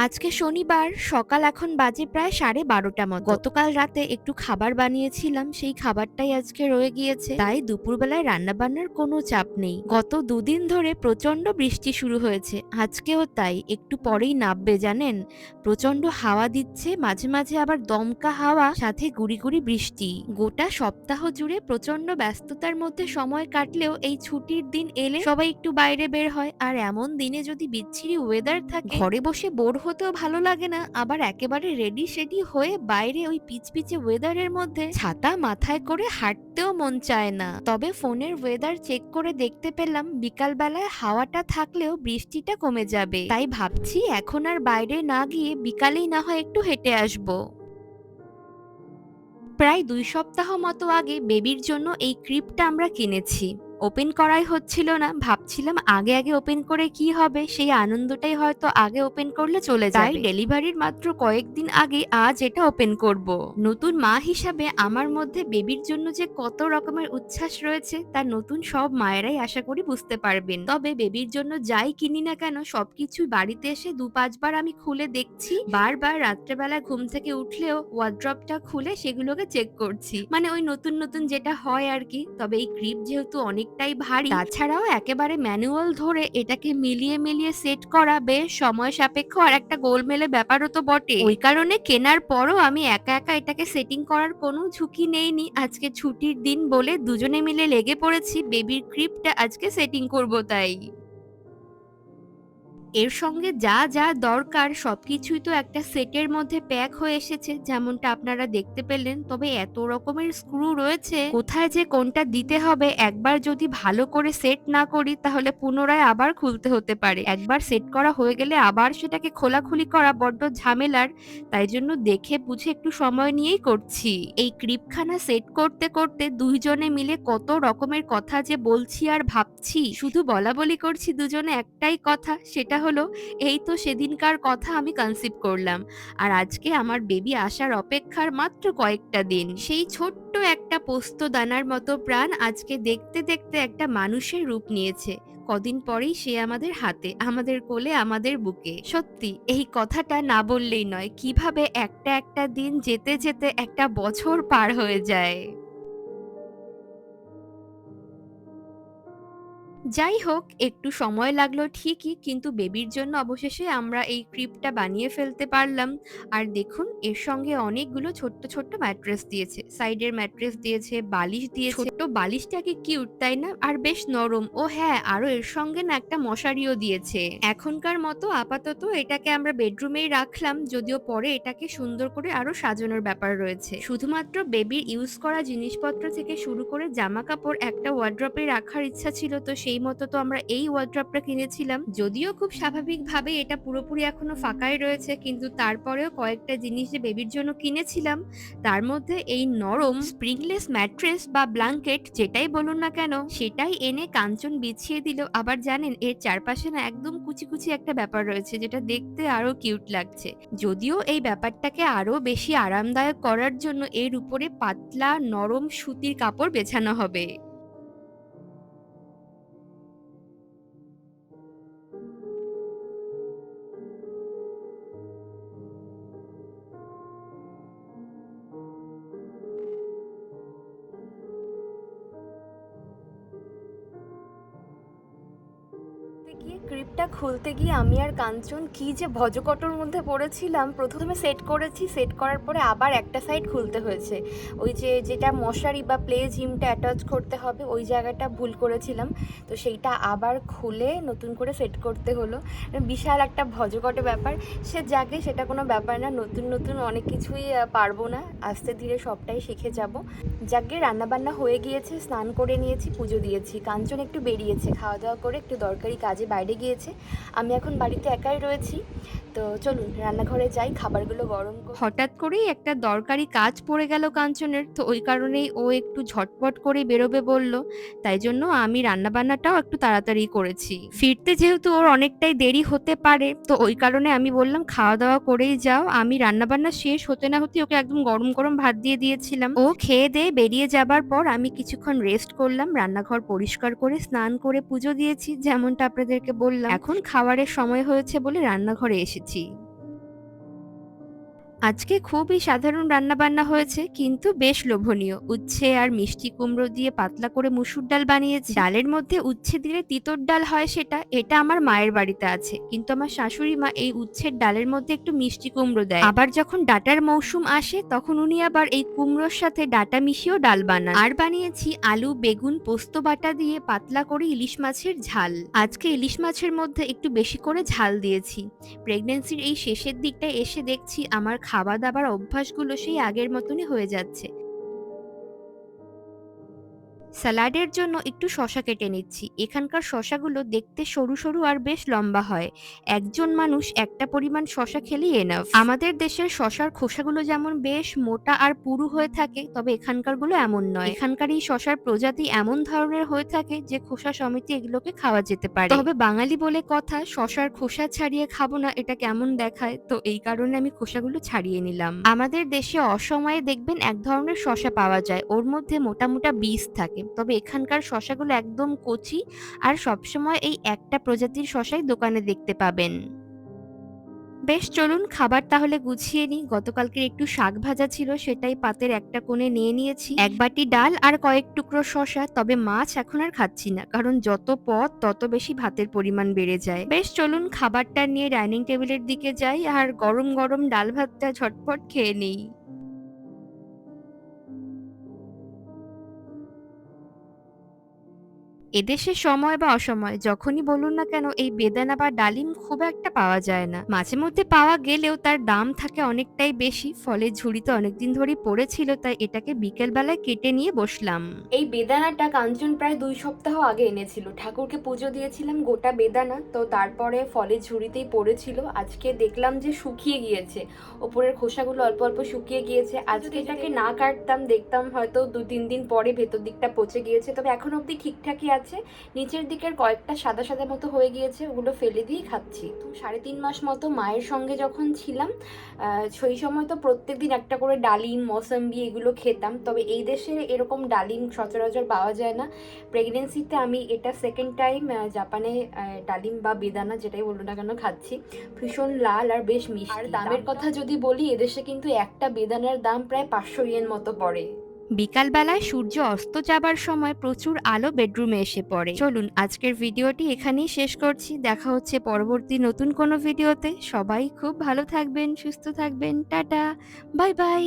আজকে শনিবার, সকাল এখন বাজে প্রায় সাড়ে বারোটা মতো। গতকাল রাতে একটু খাবার বানিয়েছিলাম, সেই খাবারটাই আজকে রয়ে গিয়েছে। তাই দুপুরবেলায় রান্না বান্নার কোনো চাপ নেই। গত দুদিন ধরে প্রচণ্ড বৃষ্টি শুরু হয়েছে। আজকেও তাই। একটু পরেই নামবে, জানেন? প্রচণ্ড হাওয়া দিচ্ছে, মাঝে মাঝে আবার দমকা হাওয়া, সাথে গুড়ি গুড়ি বৃষ্টি। গোটা সপ্তাহ জুড়ে প্রচণ্ড ব্যস্ততার মধ্যে সময় কাটলেও এই ছুটির দিন এলে সবাই একটু বাইরে বের হয়। আর এমন দিনে যদি বিচ্ছিরি ওয়েদার থাকে, ঘরে বসে বোর হতেও ভালো লাগে না। আবার একেবারে রেডি সেডি হয়ে বাইরে ওই পিচপিচে ওয়েদারের মধ্যে ছাতা মাথায় করে হাঁটতেও মন চায় না। তবে ফোনের ওয়েদার চেক করে দেখতে পেলাম বিকাল বেলায় হাওয়াটা থাকলেও বৃষ্টিটা কমে যাবে। তাই ভাবছি এখন আর বাইরে না গিয়ে বিকালেই না হয় একটু হেঁটে আসব। প্রায় দুই সপ্তাহ মতো আগে বেবির জন্য এই ক্রিপটা আমরা কিনেছি। ওপেন করাই হচ্ছিল না। ভাবছিলাম আগে আগে ওপেন করে কি হবে সেই আনন্দটাই হয়তো আগে ওপেন করলে চলে যায় ডেলিভারির মাত্র কয়েকদিন আগে আজ এটা ওপেন করব। নতুন মা হিসাবে আমার মধ্যে বেবির জন্য যে কত রকমের উচ্ছ্বাস রয়েছে তা নতুন সব মায়েরাই আশা করি বুঝতে পারবেন। তবে বেবির জন্য যাই কিনি না কেন সবকিছু বাড়িতে এসে দু পাঁচবার আমি খুলে দেখছি। বারবার রাত্রেবেলা ঘুম থেকে উঠলেও ওয়ার্ড্রপটা খুলে সেগুলোকে চেক করছি। মানে ওই নতুন নতুন যেটা হয় আর কি তবে এই ক্রিপ যেহেতু অনেকটাই ভারী। তাছাড়াও একেবারে ম্যানুয়াল ধরে এটাকে মিলিয়ে মিলিয়ে সেট করা বেশ সময় সাপেক্ষ আর একটা গোলমেলে ব্যাপারও তো বটে। ওই কারণে কেনার পরও আমি একা একা এটাকে সেটিং করার কোনো ঝুঁকি নেইনি। আজকে ছুটির দিন বলে দুজনে মিলে লেগে পড়েছি। বেবির ক্রিপটা আজকে সেটিং করব তাই। এর সঙ্গে যা যা দরকার সবকিছুই তো একটা সেটের মধ্যে প্যাক হয়ে এসেছে, যেমনটা আপনারা দেখতে পেলেন। তবে এত রকমের স্ক্রু রয়েছে, কোথায় যে কোনটা দিতে হবে একবার যদি ভালো করে সেট না করি, তাহলে পুনরায় আবার খুলতে হতে পারে। একবার সেট করা হয়ে গেলে আবার সেটাকে খোলাখুলি করা বড্ড ঝামেলার, তাই জন্য দেখে বুঝে একটু সময় নিয়েই করছি। এই ক্রিপখানা সেট করতে করতে দুইজনে মিলে কত রকমের কথা যে বলছি আর ভাবছি, শুধু বলা বলি করছি দুজনে একটাই কথা, সেটা হলো, এই তো সেদিনকার কথা আমি কনসিভ করলাম। আর আজকে আমার বেবি আসার অপেক্ষার মাত্র কয়েকটা দিন। সেই ছোট্ট একটা পোস্ত দানার মতো প্রাণ আজকে দেখতে দেখতে একটা মানুষের রূপ নিয়েছে। কদিন পরেই সে আমাদের হাতে, আমাদের কোলে, আমাদের বুকে। সত্যি, এই কথাটা না বললেই নয়, কীভাবে একটা একটা দিন যেতে যেতে একটা বছর পার হয়ে যায়। যাই হোক একটু সময় লাগল ঠিকই কিন্তু বেবির জন্য অবশেষে আমরা এই ক্রিপটা বানিয়ে ফেলতে পারলাম। আর দেখুন এর সঙ্গে অনেকগুলো ছোট্ট ছোট্ট ম্যাট্রেস দিয়েছে। সাইডের ম্যাট্রেস দিয়েছে বালিশ দিয়েছে। ছোট্ট বালিশটা কি কিউট তাই না? আর বেশ নরম। ও হ্যাঁ আরও এর সঙ্গে না একটা মশারিও দিয়েছে। এখনকার মতো আপাতত এটাকে আমরা বেডরুমেই রাখলাম যদিও পরে এটাকে সুন্দর করে আরও সাজানোর ব্যাপার রয়েছে। শুধুমাত্র বেবির ইউজ করা জিনিসপত্র থেকে শুরু করে জামা কাপড় একটা ওয়ার্ড্রপে রাখার ইচ্ছা ছিল তো সেই মতো তো আমরা এই ওয়ার্ড্রপটা কিনেছিলাম। যদিও খুব স্বাভাবিকভাবে এটা পুরোপুরি এখনও ফাঁকাই রয়েছে, কিন্তু তারপরেও কয়েকটা জিনিস যে বেবির জন্য কিনেছিলাম, তার মধ্যে এই নরম স্প্রিংলেস ম্যাট্রেস বা ব্ল্যাঙ্কেট যেটাই বলুন না কেন, সেটাই এনে কাঞ্চন বিছিয়ে দিল। আবার জানেন, এর চারপাশে না একদম কুচি কুচি একটা ব্যাপার রয়েছে, যেটা দেখতে আরও কিউট লাগছে। যদিও এই ব্যাপারটাকে আরও বেশি আরামদায়ক করার জন্য এর উপরে পাতলা নরম সুতির কাপড় বেছানো হবে। গিয়ে খুলতে গিয়ে আমি আর কাঞ্চন কি যে ভজকটর মধ্যে পড়েছিলাম। প্রথমে সেট করেছি সেট করার পরে আবার একটা সাইড খুলতে হয়েছে। ওই যে যেটা মশারি বা প্লে জিমটা অ্যাটাচ করতে হবে, ওই জায়গাটা ভুল করেছিলাম। তো সেইটা আবার খুলে নতুন করে সেট করতে হলো। বিশাল একটা ভজকটে ব্যাপার। সে যাকে সেটা কোনো ব্যাপার না, নতুন নতুন অনেক কিছুই পারব না। আস্তে ধীরে সবটাই শিখে যাব। যাকে রান্নাবান্না হয়ে গিয়েছে, স্নান করে নিয়েছি, পুজো দিয়েছি। কাঞ্চন একটু বেরিয়েছে, খাওয়া দাওয়া করে একটু দরকারি কাজে বাইরে গিয়েছে। গেছে আমি এখন বাড়িতে একাই রয়েছি। তো চলুন, রান্নাঘরে যাই, খাবারগুলো গরম হঠাৎ করেই একটা দরকারি কাজ পড়ে গেল কাঞ্চনের। তো ওই কারণেই ও একটু ঝটপট করে বেরোবে বলল, তাই জন্য আমি রান্নাবান্নাটাও একটু তাড়াতাড়ি করেছি। ফিরতে যেহেতু ওর অনেকটাই দেরি হতে পারে, তো ওই কারণে আমি বললাম খাওয়া দাওয়া করেই যাও। আমি রান্নাবান্না শেষ হতে না হতে ওকে একদম গরম গরম ভাত দিয়ে দিয়েছিলাম। ও খেয়ে দিয়ে বেরিয়ে যাবার পর আমি কিছুক্ষণ রেস্ট করলাম, রান্নাঘর পরিষ্কার করে স্নান করে পুজো দিয়েছি, যেমনটা আপনাদেরকে বললাম। এখন খাবারের সময় হয়েছে বলে রান্নাঘরে এসেছি আজকে খুবই সাধারণ রান্নাবান্না হয়েছে, কিন্তু বেশ লোভনীয়। উচ্ছে আর মিষ্টি কুমড়ো দিয়ে পাতলা করে মুসুর ডাল বানিয়েছি। ডালের মধ্যে উচ্ছে দিলে তিতর ডাল হয় সেটা, এটা আমার মায়ের বাড়িতে আছে। কিন্তু আমার শাশুড়ি মা এই উচ্ছের ডালের মধ্যে একটু মিষ্টি কুমড়ো দেয়। আবার যখন ডাটার মৌসুম আসে, তখন উনি আবার এই কুমড়োর সাথে ডাটা মিশিয়েও ডাল বানান। আর বানিয়েছি আলু, বেগুন, পোস্ত বাটা দিয়ে পাতলা করে ইলিশ মাছের ঝাল। আজকে ইলিশ মাছের মধ্যে একটু বেশি করে ঝাল দিয়েছি। প্রেগনেন্সির এই শেষের দিকটায় এসে দেখছি আমার খাওয়া দাবার অভ্যাসগুলো সেই আগের মতনই হয়ে যাচ্ছে। স্যালাডের জন্য একটু শশা কেটে নিচ্ছি। এখানকার শশাগুলো দেখতে সরু সরু আর বেশ লম্বা হয়। একজন মানুষ একটা পরিমাণ শশা খেলেই এনাফ আমাদের দেশের শশার খোসাগুলো যেমন বেশ মোটা আর পুরু হয়ে থাকে, তবে এখানকারগুলো এমন নয়। এখানকার এই শশার প্রজাতি এমন ধরনের হয়ে থাকে যে খোসা সমিতি এগুলোকে খাওয়া যেতে পারে। তবে বাঙালি বলে কথা, শশার খোসা ছাড়িয়ে খাব না, এটা কেমন দেখায়? তো এই কারণে আমি খোসাগুলো ছাড়িয়ে নিলাম। আমাদের দেশে অসময়ে দেখবেন এক ধরনের শশা পাওয়া যায়। ওর মধ্যে মোটা মোটা বীজ থাকে। তবে এখানকার শশাগুলো একদম কচি আর সবসময় এই একটা প্রজাতির শশাই দোকানে দেখতে পাবেন। বেশ, চলুন খাবার তাহলে গুছিয়ে নিই। গতকালকের একটু শাক ভাজা ছিল, সেটাই পাতের একটা কোণে নিয়ে নিয়েছি। এক বাটি ডাল আর কয়েক টুকরো শশা, তবে মাছ এখন আর খাচ্ছি না, কারণ যত পদ, তত বেশি ভাতের পরিমাণ বেড়ে যায়। বেশ, চলুন খাবারটা নিয়ে ডাইনিং টেবিলের দিকে যাই আর গরম গরম ডাল ভাতটা ঝটপট খেয়ে নিই। এদেশে সময় বা অসময় যখনই বলুন না কেন এই বেদানা বা ডালিম খুব একটা পাওয়া যায় না। মাঝে মধ্যে পাওয়া গেলেও তার দাম থাকে অনেকটাই বেশি ফলে ঝুড়িতে অনেকদিন ধরেই পড়েছিল তাই এটাকে বিকেল বেলায় কেটে নিয়ে বসলাম। এই বেদানাটা কাঞ্চন প্রায় দুই সপ্তাহ আগে এনেছিল। ঠাকুরকে পুজো দিয়েছিলাম গোটা বেদানা তো তারপরে ফলে ঝুড়িতেই পড়েছিল। আজকে দেখলাম যে শুকিয়ে গিয়েছে। ওপরের খোসাগুলো অল্প অল্প শুকিয়ে গিয়েছে। আজকে এটাকে না কাটতাম দেখতাম হয়তো দু তিন দিন পরে ভেতর দিকটা পচে গিয়েছে তবে এখন অবধি ঠিকঠাকই আছে। নিচের দিকের কয়েকটা সাদা সাদা মতো হয়ে গিয়েছে ওগুলো ফেলে দিয়ে খাচ্ছি। তো সাড়ে তিন মাস মতো মায়ের সঙ্গে যখন ছিলাম সেই সময় তো প্রত্যেক দিন একটা করে ডালিম মৌসম্বি এগুলো খেতাম। তবে এই দেশে এরকম ডালিম সচরাচর পাওয়া যায় না। প্রেগনেন্সিতে আমি এটা সেকেন্ড টাইম জাপানে ডালিম বা বেদানা যেটাই বলুন না কেন খাচ্ছি। ভীষণ লাল আর বেশ মিষ্টি। আর দামের কথা যদি বলি এদেশে কিন্তু একটা বেদানার দাম প্রায় পাঁচশো ইয়েন মতো পড়ে। বিকালবেলায় সূর্য অস্ত যাবার সময় প্রচুর আলো বেডরুমে এসে পড়ে। চলুন, আজকের ভিডিওটি এখানেই শেষ করছি। দেখা হচ্ছে পরবর্তী নতুন কোনো ভিডিওতে। সবাই খুব ভালো থাকবেন, সুস্থ থাকবেন। Tata, bye bye.